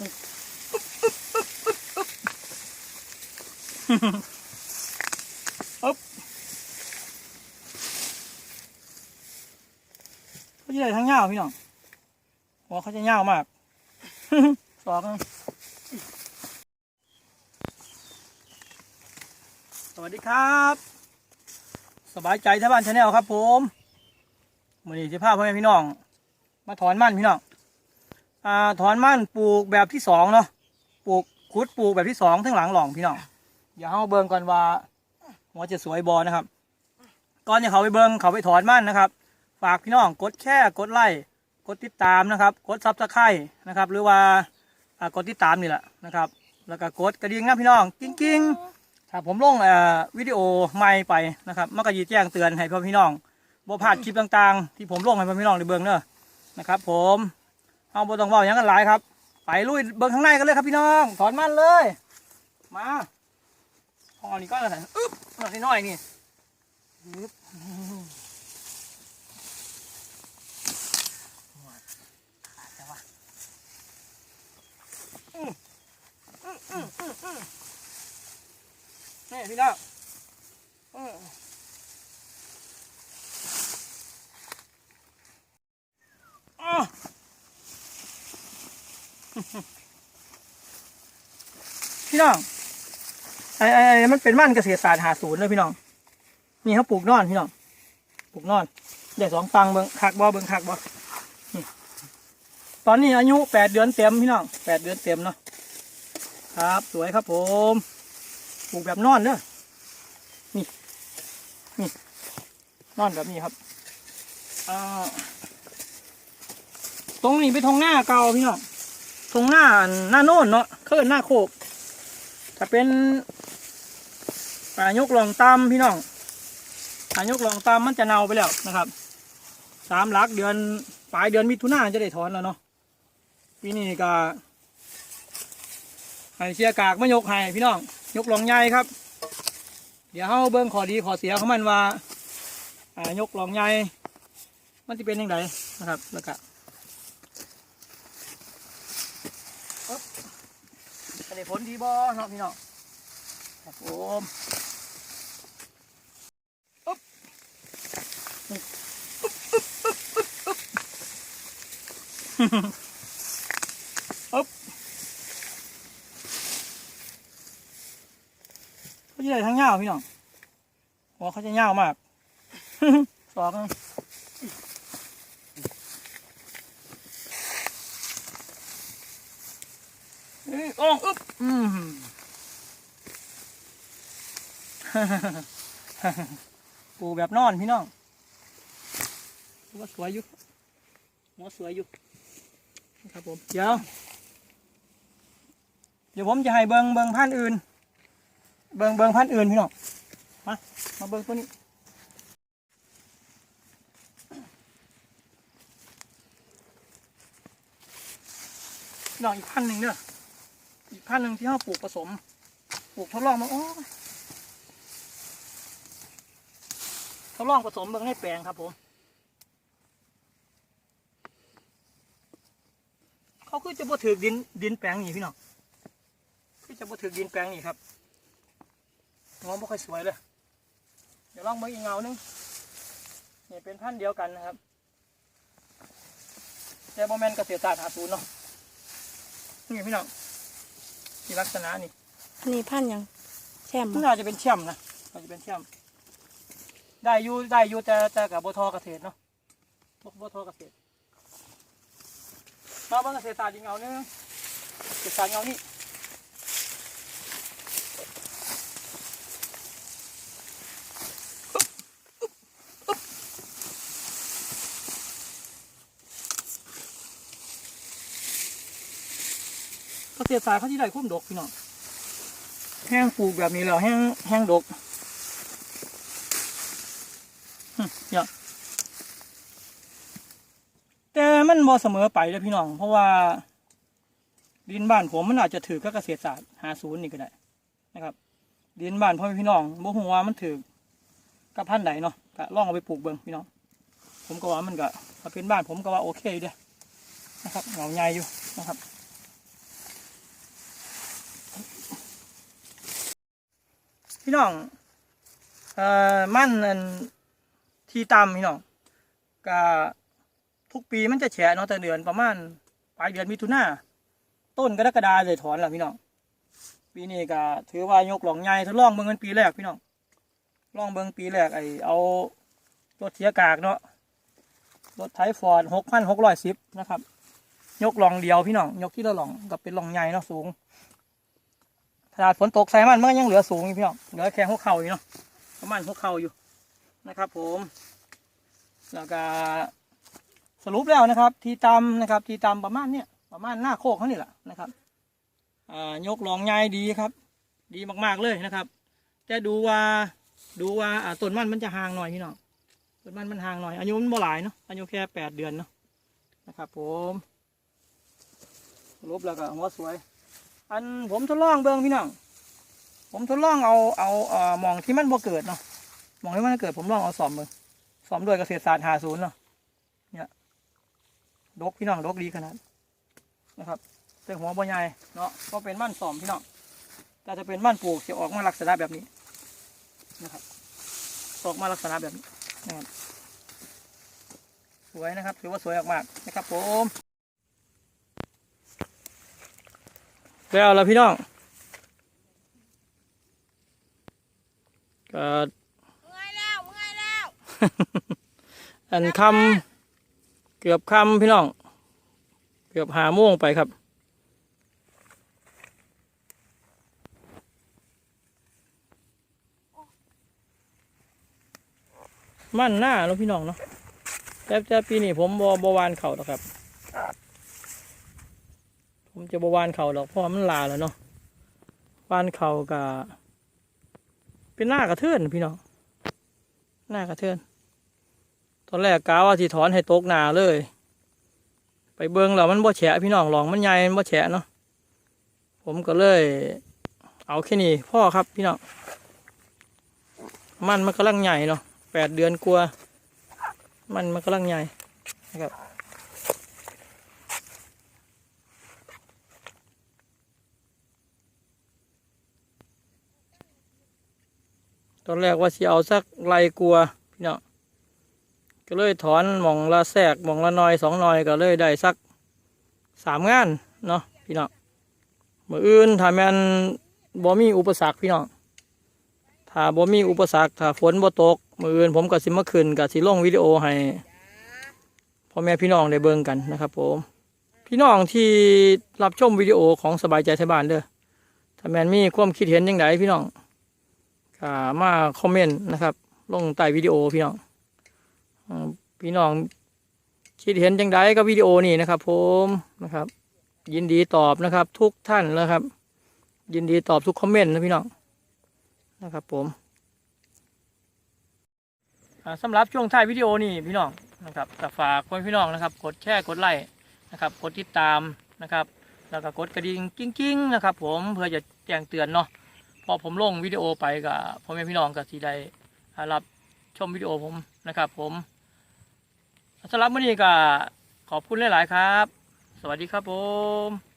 อ๊บเขาจะได้ทั้งเงาพี่น้องหัวเขาจะเงามากสองสวัสดีครับ สบายใจท่าบ้านชาแนลครับผมมือนี้จะพาพ่อแม่พี่น้อง มาถอนมันพี่น้อง อ่าถอนมันปลูกแบบที่สองเนาะปลูกคุดปลูกแบบที่สองทั้งหลังหล่องพี่น้องเดี๋ยวเราเบิ่งก่อนว่าหัวจะสวยบอนะครับ ก่อนจะเขาไปเบิ่งเขาไปถอนมันนะครับ ฝากพี่น้องกดแค่กดไลค์กดติดตามนะครับ กดซับสไครต์นะครับ หรือว่ากดติดตามนี่แหละนะครับ แล้วก็กดกระดิ่งนะพี่น้องกิ้งกิ้งถ้าผมลงวิดีโอใหม่ไปนะครับมันก็จะแจ้งเตือนให้พ่อพี่น้องบ่พลาดคลิปต่างๆ ที่ผมลงให้พ่อพี่น้องได้เบิ่งเนอะนะครับ ผม เอาบ่ต้องเว้าหยังกันหลายครับ ไปลุยเบิ่งข้างในกันเลยครับพี่น้อง ถอนมันเลย มาพอนี่ก็แล้วกันอึ๊บหน่อยน้อยนี่อึ๊บขาดแล้อืมอืมอืมอือืมนี่พี่น้องอืมอ้อ พี่น้องไอ้ไอ้ไอ้มันเป็นมันเกษตรศาสตร์หาศูนย์เลยพี่น้องนี่เขาปลูกนอนพี่น้องปลูกนอนได้สองตังเบิ้งคักบ่เบิ้งคักบ่นี่ตอนนี้อายุแปดเดือนเต็มพี่น้องแปดเดือนเต็มเนาะครับ สวยครับผมปลูกแบบนอนเด้อนี่นี่นอนแบบนี้ครับตรงนี้เป็นทงหน้าเก่าพี่น้องตรงหน้าหน้าโน่นเนาะเคลื่อนหน้าโคก ถ้าเป็นอายกลองตามพี่น้องอายกลองตามมันจะเน่าไปแล้วนะครับสามลักเดือนปลายเดือนมิถุนาจะได้ถอนแล้วเนาะปีนี้ก็ให้เชียร์กากมายกให้พี่น้อง ยกลองใหญ่ครับ เดี๋ยวเฮาเบิ่งขอดีขอเสียของมันว่าอ่ายกลองใหญ่มันจะเป็นยังไงนะครับแล้วก็ จะได้ผลดีบ่เนาะพี่น้องครับผมอุ๊บอุ๊บอุ๊บอุ๊บอุ๊บอุ๊บอุ๊บเขาจะได้ทั้งเงาพี่น้องหัวเขาจะเงามากสอง เอ้ยอ้องอึ๊บอืมปูแบบนอนพี่น้องว่าสวยอยู่หัวสวยอยู่ครับผมเดี๋ยวเดี๋ยวผมจะให้เบิงเบิงพันธุ์อื่น เบิงเบิงพันธุ์อื่นพี่น้องมามาเบิงตัวนี้น้องอีกพันหนึ่งเด้ออี กพันหนึ่งที่เราปลูกผสม ปลูกทดลองมาโอ้ทดลองผสมเบิ่งให้แปลงครับผม เขาคือจะบ่ถือดินดินแปลงนี่พี่น้องคือจะบ่ถือดินแปลงนี่ครับงอไม่ค่อยสวยเลย เดี๋ยวลองเบิ่งอีกเงาหนึงนี่เป็นพันเดียวกันนะครับแต่โมเมนเกษตรศาสตร์หาศูนย์เนาะนี่พี่น้อง ที่ลักษณะนี่อันนี้พันธุ์หยังแช่มมันบ่น่าจะเป็นเชื่อมนะน่าจะเป็นเชื่อมได้อยู่ได้อยู่แต่แต่กับบทเกษตรเนาะบทเกษตรมาเบิ่งเกษตรศาสตร์อีกเงาหนึงเกษตรศาสตร์เงานี่ เกษตรศาสตร์เขาที่ได้คุ้มดกพี่น้องแห้งปลูกแบบนี้แล้วแห้งแห้งดกเนี่ยแต่มันบ่เสมอไปเลยพี่น้อง เพราะว่า ดินบ้านผมมันอาจจะถือกับเกษตรศาสตร์หาศูนย์นี่ก็ได้นะครับ ดินบ้านพ่อพี่น้องบ่ฮู้ว่ามันถือกับพันธุ์ใดเนาะก็ลองเอาไปปลูกเบิ่งพี่น้อง ผมก็ว่ามันก็ถ้าเป็นบ้านผมก็ว่าโอเคอยู่เด้นะครับเหงาใหญ่อยู่นะครับ พี่น้องเอ่อมันอันที่ต่ำพี่น้องก็ทุกปีมันจะแฉะเนาะแต่เดือนประมาณปลายเดือนมิถุนาต้นกรกฎาเลยถอนแล้วพี่น้องปีนี้ก็ถือว่ายกหลองใหญ่ทดลองเบิ่งกันปีแรกพี่น้องลองเบิ่งปีแรกไอเอารถเสียกากเนาะรถไทฟอร์ดหกพันหกร้อยสิบนะครับ ยกหลองเดียวพี่น้องยกที่ละหลองก็เป็นหลองใหญ่เนาะสูง นาดฝนตกใส่มันมันยังเหลือสูงอยู่พี่น้องเหลือแค่หัวเข่าอยู่เนาะประมาณหัวเข่าอยู่นะครับ ผม แล้วก็สรุปแล้วนะครับ ที่ตำนะครับ ที่ตำประมาณเนี้ยประมาณหน้าโคกเขานี่แหละนะครับอ่ายกหลองใหญ่ดีครับ ดีมากๆเลยนะครับแต่ดูว่าดูว่าต้นมันมันจะห่างหน่อยพี่น้องต้นมันมันห่างหน่อยอายุมันบ่หลายเนาะอายุแค่แปดเดือนเนาะนะครับ ผมรุปแล้วก็หัวสวย อันผมทดลองเบิ่งพี่น้อง ผมทดลองเอาเอาเอ่อมองที่มันบ่เกิดเนาะหมองที่มันเกิดผมลองเอาสอมเบิ่งสอมด้วยเกษตรศาสตร์หาศูนย์เนาะเนี่ยดกพี่น้องดกดีขนาดนะครับแต่หัวบ่ใหญ่เนาะก็เป็นมั่นสอมพี่น้องแต่จะเป็นมั่นปลูกจะออกมาลักษณะแบบนี้นะครับออกมาลักษณะแบบนี้นะครับสวยนะครับถือว่าสวยมากนะครับผม แล้วล่ะพี่น้องก็เมื่อยแล้วเมื่อยแล้วอันคำเกือบคำพี่น้อง เกือบหาโมงไปครับมั่นหน้าเนาะพี่น้องเนาะแต่แต่ปีนี้ผมบอบวานเข่าหรอกครับผม จะบวานเขาหรอกเพราะว่ามันลาแล้วเนาะวานเขากับเป็นหน้ากระเทือนพี่น้องหน้ากระเทือน ตอนแรกกาว่าสิถอนให้ตกหนาเลย ไปเบิ้งแล้วมันบ่แฉะพี่น้องหลองมันใหญ่มันบ่แฉะเนาะผมก็เลย เอาแค่นี้พ่อครับพี่น้องมันมันกำลังใหญ่เนาะแปดเดือนกลัว มันมันกำลังใหญ่นะครับ ตอนแรกว่าสิเอาสักไรกลัวพี่น้องก็เลยถอนหมองละแทกหมองละหน้อยสองหน้อยก็เลยได้สักสามงานเนาะพี่น้องมืออื่นถ้าแมนบ่มีอุปสรรคพี่น้องถ้าบ่มีอุปสรรคถ้าฝนบ่ตกมืออื่นผมก็สิมาขึ้นกับสิลงวิดีโอให้พ่อแม่พี่น้องได้เบิ่งกันนะครับผมพี่น้องที่รับชมวิดีโอของสบายใจไทยบ้านเด้อถ้าแมนมีความคิดเห็นยังไงพี่น้อง ก็มาคอมเมนต์นะครับ ลงใต้วิดีโอพี่น้องพี่น้องคิดเห็นจังไดกับวิดีโอนี่นะครับผมนะครับ ยินดีตอบนะครับ ทุกท่านนะครับ ยินดีตอบทุกคอมเมนต์นะพี่น้องนะครับ ผมอ่าสำหรับช่วงท้ายวิดีโอนี่พี่น้องนะครับฝากคนพี่น้องนะครับ กดแชร์กดไลค์นะครับ กดติดตามนะครับ แล้วก็กดกระดิ่งกิ้งๆนะครับ ผมเพื่อจะแจ้งเตือนเนาะ พอผมลงวิดีโอไปกับพ่อแม่พี่น้องกับทีใดรับชมวิดีโอผมนะครับ ผมสำหรับวันนี้ก็ขอบคุณหลาย ๆ ครับ สวัสดีครับผม